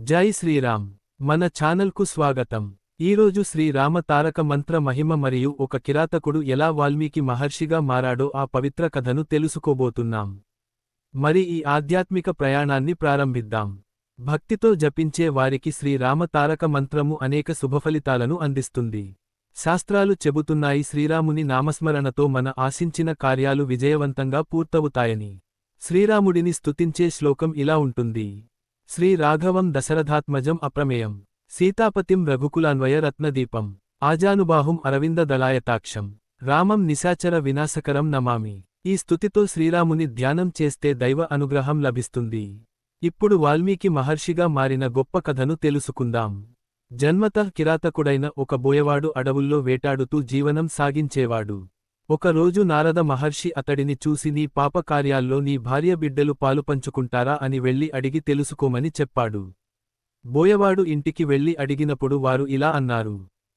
జై శ్రీరామ్. మన ఛానల్కు స్వాగతం. ఈరోజు శ్రీరామ తారక మంత్ర మహిమ మరియు ఒక కిరాతకుడు ఎలా వాల్మీకి మహర్షిగా మారాడో ఆ పవిత్ర కథను తెలుసుకోబోతున్నాం. మరి ఈ ఆధ్యాత్మిక ప్రయాణాన్ని ప్రారంభిద్దాం. భక్తితో జపించే వారికి శ్రీరామ తారక మంత్రము అనేక శుభఫలితాలను అందిస్తుంది. శాస్త్రాలు చెబుతున్నాయి శ్రీరాముని నామస్మరణతో మన ఆశించిన కార్యాలు విజయవంతంగా పూర్తవుతాయని. శ్రీరాముడిని స్తుతించే శ్లోకం ఇలా ఉంటుంది. శ్రీ రాఘవం దశరథాత్మజం అప్రమేయం. సీతాపతిం రఘుకులాన్వయ రత్నదీపం. ఆజానుబాహుం అరవింద దళాయతాక్షం. రామం నిశాచర వినాశకరం నమామి. ఈ స్థుతితో శ్రీరాముని ధ్యానం చేస్తే దైవ అనుగ్రహం లభిస్తుంది. ఇప్పుడు వాల్మీకి మహర్షిగా మారిన గొప్ప కథను తెలుసుకుందాం. జన్మతః కిరాతకుడైన ఒక బోయవాడు అడవుల్లో వేటాడుతూ జీవనం సాగించేవాడు. ఒకరోజు నారద మహర్షి అతడిని చూసి నీ పాపకార్యాల్లో నీ భార్య బిడ్డలు పాలుపంచుకుంటారా అని వెళ్ళి అడిగి తెలుసుకోమని చెప్పాడు. బోయవాడు ఇంటికి వెళ్ళి అడిగినప్పుడు వారు ఇలా అన్నారు.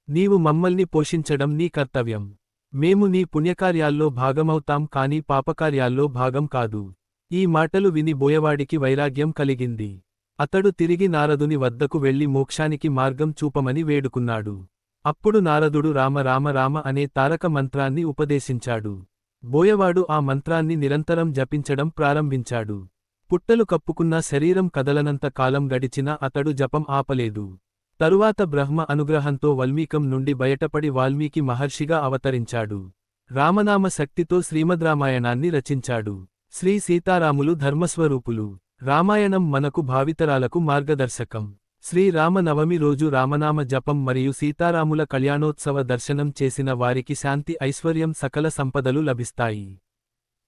నీవు మమ్మల్ని పోషించడం నీ కర్తవ్యం. మేము నీ పుణ్యకార్యాల్లో భాగమవుతాం కాని పాపకార్యాల్లో భాగం కాదు. ఈ మాటలు విని బోయవాడికి వైరాగ్యం కలిగింది. అతడు తిరిగి నారదుని వద్దకు వెళ్ళి మోక్షానికి మార్గం చూపమని వేడుకున్నాడు. అప్పుడు నారదుడు రామ రామ రామ అనే తారక మంత్రాన్ని ఉపదేశించాడు. బోయవాడు ఆ మంత్రాన్ని నిరంతరం జపించడం ప్రారంభించాడు. పుట్టలు కప్పుకున్న శరీరం కదలనంత కాలం గడిచినా అతడు జపం ఆపలేదు. తరువాత బ్రహ్మ అనుగ్రహంతో వల్మీకం నుండి బయటపడి వాల్మీకి మహర్షిగా అవతరించాడు. రామనామ శక్తితో శ్రీమద్రామాయణాన్ని రచించాడు. శ్రీ సీతారాములు ధర్మస్వరూపులు. రామాయణం మనకు భావితరాలకు మార్గదర్శకం. శ్రీరామ నవమి రోజు రామనామ జపం మరియు సీతారాముల కళ్యాణోత్సవ దర్శనం చేసిన వారికి శాంతి ఐశ్వర్యం సకల సంపదలు లభిస్తాయి.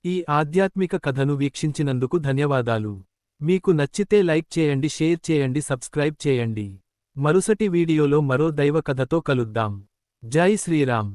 ఈ ఆధ్యాత్మిక కథను వీక్షించినందుకు ధన్యవాదాలు. మీకు నచ్చితే లైక్ చేయండి షేర్ చేయండి సబ్స్క్రైబ్ చేయండి. మరుసటి వీడియోలో మరో దైవ కథతో కలుద్దాం. జై శ్రీరామ్.